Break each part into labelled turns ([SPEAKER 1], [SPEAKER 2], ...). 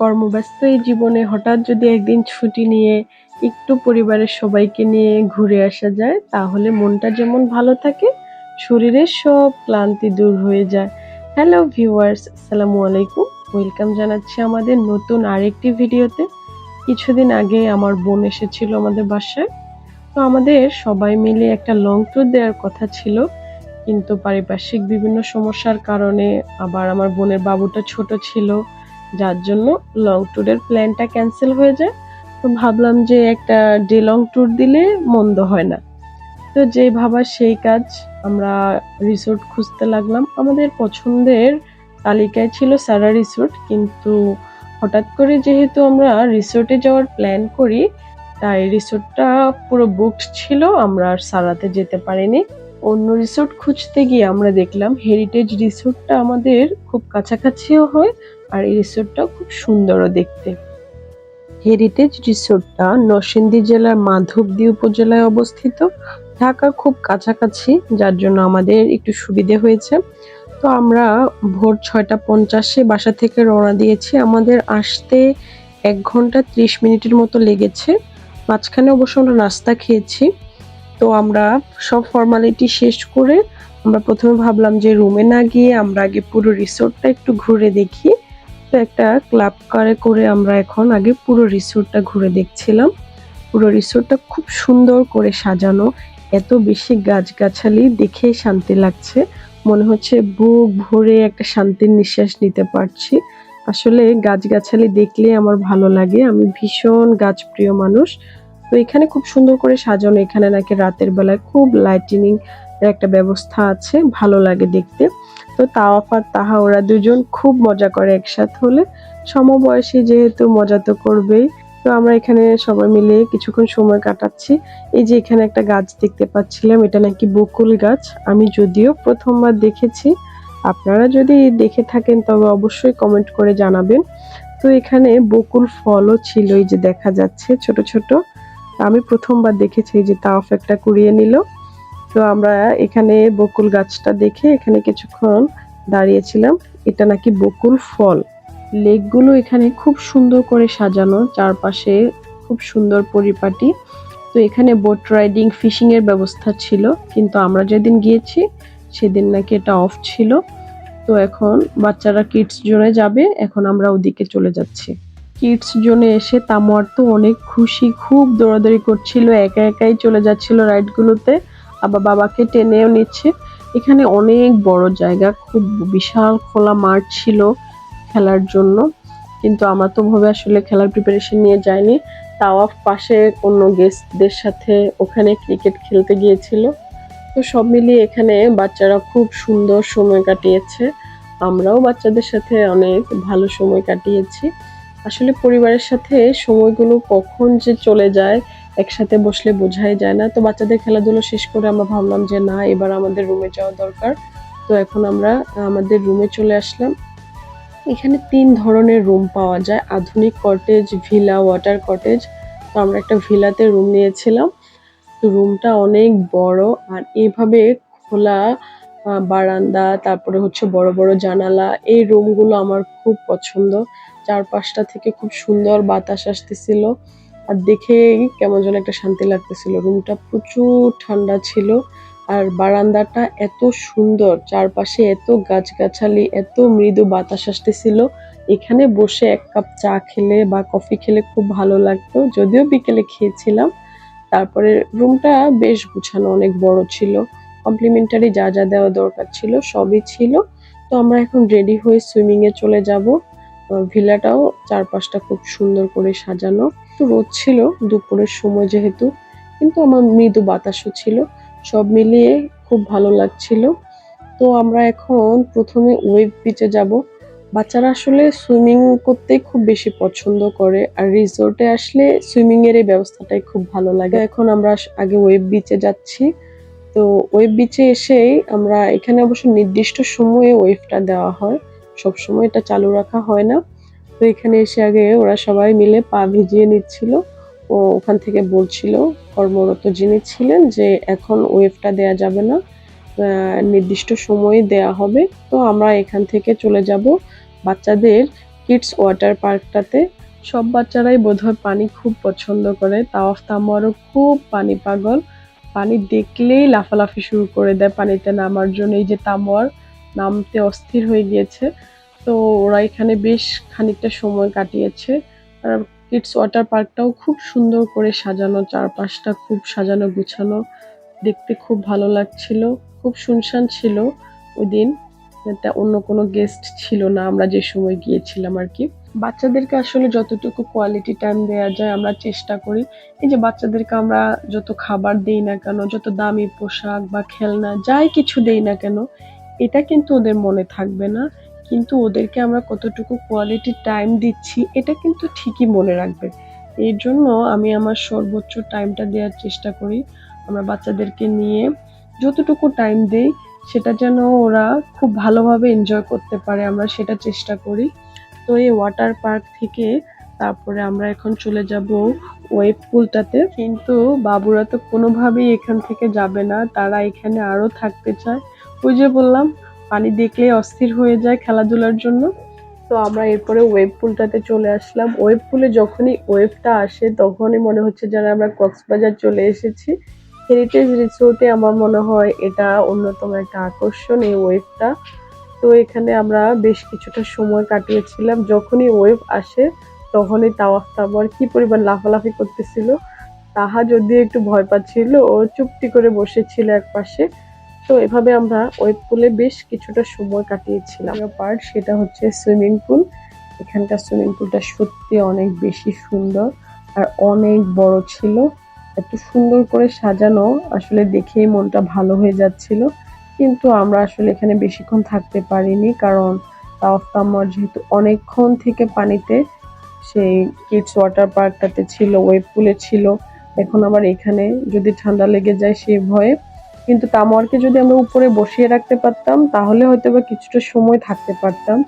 [SPEAKER 1] কর্মব্যস্ত এই জীবনে হঠাৎ যদি একদিন ছুটি নিয়ে একটু পরিবারের সবাইকে নিয়ে ঘুরে আসা যায়, তাহলে মনটা যেমন ভালো থাকে, শরীরের সব ক্লান্তি দূর হয়ে যায়। হ্যালো ভিউয়ার্স, আসসালামু আলাইকুম। ওয়েলকাম জানাচ্ছি আমাদের নতুন আরেকটি ভিডিওতে। কিছুদিন আগে আমার বোন এসেছিল আমাদের বাসায়। তো আমাদের সবাই মিলে একটা লং ট্যুর দেওয়ার কথা ছিল, কিন্তু পারিপার্শ্বিক বিভিন্ন সমস্যার কারণে আবার আমার বোনের বাবুটা ছোট ছিল। যার জন্য লং ট্যুরের প্ল্যানটা ক্যান্সেল হয়ে যায়। তো ভাবলাম যে একটা ডে লং ট্যুর দিলে মন্দ হয় না। তো যেই ভাবা সেই কাজ আমরা রিসোর্ট খুঁজতে লাগলাম। আমাদের পছন্দের তালিকায় ছিল সারা রিসোর্ট কিন্তু হঠাৎ করে যেহেতু আমরা রিসোর্টে যাওয়ার প্ল্যান করি, তাই রিসোর্টটা পুরো বুকড ছিল, আমরা আর সারাতে যেতে পারিনি। অন্য রিসোর্ট খুঁজতে গিয়ে আমরা দেখলাম হেরিটেজ রিসোর্টটা আমাদের খুব কাছাকাছিও হয় আর এই রিসোর্টটাও খুব সুন্দরও দেখতে। হেরিটেজ রিসোর্টটা নরসিংদী জেলার মাধবদী উপজেলায় অবস্থিত। ঢাকার খুব কাছাকাছি, যার জন্য আমাদের একটু সুবিধে হয়েছে। তো আমরা ভোর ছয়টা পঞ্চাশে বাসা থেকে রওনা দিয়েছি। আমাদের আসতে এক ঘণ্টা ত্রিশ মিনিটের মতো লেগেছে। মাঝখানে অবশ্য আমরা নাস্তা খেয়েছি। তো আমরা সব ফর্মালিটি শেষ করে আমরা প্রথমে ভাবলাম যে রুমে না গিয়ে আমরা আগে পুরো রিসোর্টটা একটু ঘুরে দেখি। তো একটা ক্লাব কারে, করে আমরা এখন আগে পুরো রিসোর্টটা ঘুরে দেখছিলাম। পুরো রিসোর্টটা খুব সুন্দর করে সাজানো। এত বেশি গাছগাছালি দেখে শান্তি লাগছে। মনে হচ্ছে বুক ভরে একটা শান্তির নিঃশ্বাস নিতে পারছি। আসলে গাছগাছালি দেখলে আমার ভালো লাগে। আমি ভীষণ গাছপ্রিয় মানুষ। তো এখানে খুব সুন্দর করে সাজানো। এখানে নাকি রাতের বেলায় খুব লাইটিনিং একটা ব্যবস্থা আছে, ভালো লাগে দেখতে। তো তাওয়াফ আর তাহা ওরা দুজন খুব মজা করে একসাথে হলে। সমবয়সী যেহেতু মজা তো করবেই। তো আমরা এখানে সবাই মিলে কিছুক্ষণ সময় কাটাচ্ছি। এই যে এখানে একটা গাছ দেখতে পাচ্ছিলাম, এটা নাকি বকুল গাছ। আমি যদিও প্রথমবার দেখেছি। আপনারা যদি দেখে থাকেন, তবে অবশ্যই কমেন্ট করে জানাবেন। তো এখানে বকুল ফলও ছিল, এই যে দেখা যাচ্ছে ছোট ছোট। আমি প্রথমবার দেখেছি যে তাওয়াফ একটা কুড়িয়ে নিল। তো আমরা এখানে বকুল গাছটা দেখে এখানে কিছুক্ষণ দাঁড়িয়েছিলাম। এটা নাকি বকুল ফল। লেকগুলো এখানে খুব সুন্দর করে সাজানো, চারপাশে খুব সুন্দর পরিপাটি। তো এখানে বোট রাইডিং, ফিশিং এর ব্যবস্থা ছিল, কিন্তু আমরা যেদিন গিয়েছি, সেদিন নাকি এটা অফ ছিল। তো এখন বাচ্চারা কিডস জোনে যাবে, এখন আমরা ওদিকে চলে যাচ্ছি। কিডস জোনে এসে তামোয়ার তো অনেক খুশি, খুব দৌড়াদৌড়ি করছিল, একা একাই চলে যাচ্ছিল রাইডগুলোতে। আবার বাবাকে টেনেও নিচ্ছে। এখানে অনেক বড় জায়গা, খুব বিশাল খোলা মাঠ ছিল খেলার জন্য। কিন্তু আমরা তো ভাবে আসলে খেলার প্রিপারেশন নিয়ে যাইনি তাওয়াফ পাশে অন্য গেস্টদের সাথে ওখানে ক্রিকেট খেলতে গিয়েছিল। তো সব মিলিয়ে এখানে বাচ্চারা খুব সুন্দর সময় কাটিয়েছে। আমরাও বাচ্চাদের সাথে অনেক ভালো সময় কাটিয়েছি। আসলে পরিবারের সাথে সময়গুলো কখন যে চলে যায় একসাথে বসলে বোঝাই যায় না। তো বাচ্চাদের খেলাধুলো শেষ করে আমরা ভাবলাম যে, না, এবার আমাদের রুমে যাওয়া দরকার। তো এখন আমরা, আমাদের রুমে চলে আসলাম। এখানে তিন ধরনের রুম পাওয়া যায়। আধুনিক কটেজ ভিলা ওয়াটার কটেজ তো আমরা একটা ভিলাতে রুম নিয়েছিলাম। তো রুমটা অনেক বড় আর এভাবে খোলা বারান্দা, তারপরে হচ্ছে বড় বড় জানালা, এই রুমগুলো আমার খুব পছন্দ। চারপাশটা থেকে খুব সুন্দর বাতাস আসতেছিল। আর দেখেই কেমন যেন একটা শান্তি লাগতেছিল। রুমটা প্রচুর ঠান্ডা ছিল আর বারান্দাটা এত সুন্দর, চারপাশে এত গাছগাছালি, এত মৃদু বাতাস আসতেছিল। এখানে বসে এক কাপ চা খেলে বা কফি খেলে খুব ভালো লাগতো। যদিও বিকেলে খেয়েছিলাম। তারপরে রুমটা বেশ গুছানো, অনেক বড় ছিল। কমপ্লিমেন্টারি যা যা দেওয়া দরকার ছিল সবই ছিল। তো আমরা এখন রেডি হয়ে সুইমিং এ চলে যাব। ভিলাটাও চারপাশটা খুব সুন্দর করে সাজানো। তো রোদ ছিল, দুপুরের সময় যেহেতু, কিন্তু আমার মৃদু বাতাসও ছিল। সব মিলিয়ে খুব ভালো লাগছিল। তো আমরা এখন প্রথমে ওয়েব বিচে যাব। বাচ্চারা আসলে সুইমিং করতে খুব বেশি পছন্দ করে, আর রিসোর্টে আসলে সুইমিং এর এই ব্যবস্থাটাই খুব ভালো লাগে। এখন আমরা আগে ওয়েব বিচে যাচ্ছি। তো ওয়েব বিচে এসেই আমরা এখানে অবশ্য নির্দিষ্ট সময়ে ওয়েবটা দেওয়া হয়। সব সময় এটা চালু রাখা হয় না। তো এখানে এসে আগে ওরা সবাই মিলে পা ভিজিয়ে নিচ্ছিল। ও ওখান থেকে বলছিল, কর্মরত যিনি ছিলেন যে এখন ওয়েভটা দেয়া যাবে না নির্দিষ্ট সময়ে দেয়া হবে। তো আমরা এখান থেকে চলে যাব বাচ্চাদের কিডস ওয়াটার পার্কটাতে। সব বাচ্চারাই বোধহয় পানি খুব পছন্দ করে। তাওয়াফ তামোয়ারও খুব পানি পাগল। পানি দেখলেই লাফালাফি শুরু করে দেয় পানিতে নামার জন্য। এই যে তামোয়ার নামতে অস্থির হয়ে গিয়েছে। তো ওরা এখানে বেশ খানিকটা সময় কাটিয়েছে। আর কিডস ওয়াটার পার্কটাও খুব সুন্দর করে সাজানো, চারপাশটা খুব সাজানো, গুছানো। দেখতে খুব ভালো লাগছিল, খুব শুনশান ছিল ওই দিন। অন্য কোনো গেস্ট ছিল না, আমরা যে সময় গিয়েছিলাম আর কি। বাচ্চাদেরকে আসলে যতটুকু কোয়ালিটি টাইম দেওয়া যায়, আমরা চেষ্টা করি। এই যে বাচ্চাদেরকে আমরা যত খাবার দেই না কেন, যত দামি পোশাক বা খেলনা, যাই কিছু দেই না কেন এটা কিন্তু ওদের মনে থাকবে না, কিন্তু ওদেরকে আমরা কতটুকু কোয়ালিটি টাইম দিচ্ছি, এটা কিন্তু ঠিকই মনে রাখবে। এর জন্য আমি আমার সর্বোচ্চ টাইমটা দেওয়ার চেষ্টা করি, আমরা বাচ্চাদেরকে নিয়ে যতটুকু টাইম দেই, সেটা যেন ওরা খুব ভালোভাবে এনজয় করতে পারে, আমরা সেটা চেষ্টা করি। তো এই ওয়াটার পার্ক থেকে তারপরে আমরা এখন চলে যাব ওয়েব পুলটাতে কিন্তু বাবুরা তো কোনোভাবেই এখান থেকে যাবে না, তারা এখানে আরও থাকতে চায়। ওই যে বললাম, পানি দেখলে অস্থির হয়ে যায় খেলাধুলার জন্য। তো আমরা এরপরে ওয়েব পুলটাতে চলে আসলাম। ওয়েব পুলে যখনই ওয়েবটা আসে, তখনই মনে হচ্ছে যেন আমরা কক্সবাজার চলে এসেছি। হেরিটেজ রিসোর্টে আমার মনে হয় এটা অন্যতম একটা আকর্ষণ এই ওয়েবটা তো এখানে আমরা বেশ কিছুটা সময় কাটিয়েছিলাম। যখনই ওয়েব আসে, তখনই তাওয়াফ তাবার কি পরিমাণ লাফালাফি করতেছিল, তাহা যদি একটু ভয় পাচ্ছিল, ও চুপটি করে বসেছিল এক পাশে তো এভাবে আমরা ওয়েব পুলে বেশ কিছুটা সময় কাটিয়েছিলাম। পার্ট সেটা হচ্ছে সুইমিং পুল। এখানকার সুইমিং পুলটা সত্যি অনেক বেশি সুন্দর আর অনেক বড় ছিল। এত সুন্দর করে সাজানো আসলে দেখেই মনটা ভালো হয়ে যাচ্ছিল। কিন্তু আমরা আসলে এখানে বেশিক্ষণ থাকতে পারিনি কারণ তাওয়াফ তাম্মার যেহেতু অনেকক্ষণ থেকে পানিতে সেই কিডস ওয়াটার পার্কটাতে ছিল ওয়েব পুলে ছিল। এখন আবার এখানে যদি ঠান্ডা লেগে যায় সেই ভয়ে কিন্তু তামোয়ারকে যদি আমরা উপরে বসিয়ে রাখতে পারতাম, তাহলে হয়তো বা কিছুটা সময় থাকতে পারতাম।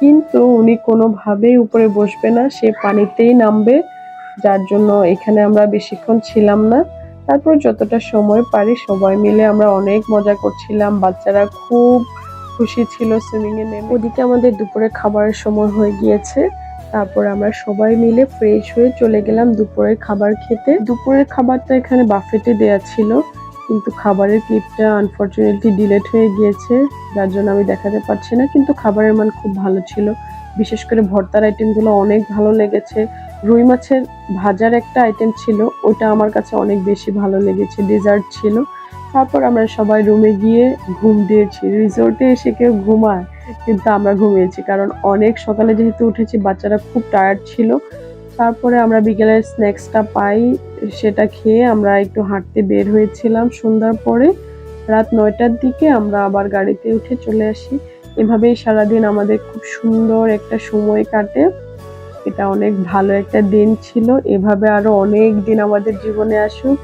[SPEAKER 1] কিন্তু উনি কোনোভাবেই উপরে বসবে না, সে পানিতেই নামবে, যার জন্য এখানে আমরা বেশিক্ষণ ছিলাম না। তারপর যতটা সময় পারি সবাই মিলে আমরা অনেক মজা করছিলাম, বাচ্চারা খুব খুশি ছিল সুইমিং এ নেমে। ওদিকে আমাদের দুপুরে খাবারের সময় হয়ে গিয়েছে। তারপর আমরা সবাই মিলে ফ্রেশ হয়ে চলে গেলাম দুপুরের খাবার খেতে। দুপুরের খাবারটা এখানে বাফেটে দেয়া ছিল। কিন্তু খাবারের ক্লিপটা আনফরচুনেটলি ডিলেট হয়ে গিয়েছে, যার জন্য আমি দেখাতে পারছি না, কিন্তু খাবারের মান খুব ভালো ছিল। বিশেষ করে ভর্তার আইটেমগুলো অনেক ভালো লেগেছে। রুই মাছের ভাজার একটা আইটেম ছিল ওটা আমার কাছে অনেক বেশি ভালো লেগেছে ডেজার্ট ছিল। তারপর আমরা সবাই রুমে গিয়ে ঘুম দিয়েছি। রিসোর্টে এসে কেউ ঘুমায়, কিন্তু আমরা ঘুমিয়েছি, কারণ অনেক সকালে যেহেতু উঠেছি, বাচ্চারা খুব টায়ার্ড ছিল। তারপরে আমরা বিকেলের স্ন্যাক্সটা পাই, সেটা খেয়ে আমরা একটু হাঁটতে বের হয়েছিলাম সন্ধ্যার পরে। রাত নয়টার দিকে আমরা আবার গাড়িতে উঠে চলে আসি। এভাবেই সারাদিন আমাদের খুব সুন্দর একটা সময় কাটে। এটা অনেক ভালো একটা দিন ছিল। এভাবে আরও অনেক দিন আমাদের জীবনে আসুক।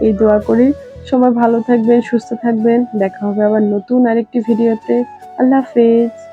[SPEAKER 1] এই দোয়া করি। সবাই ভালো থাকবেন, সুস্থ থাকবেন। দেখা হবে আবার নতুন আরেকটি ভিডিওতে। আল্লাহ হাফেজ।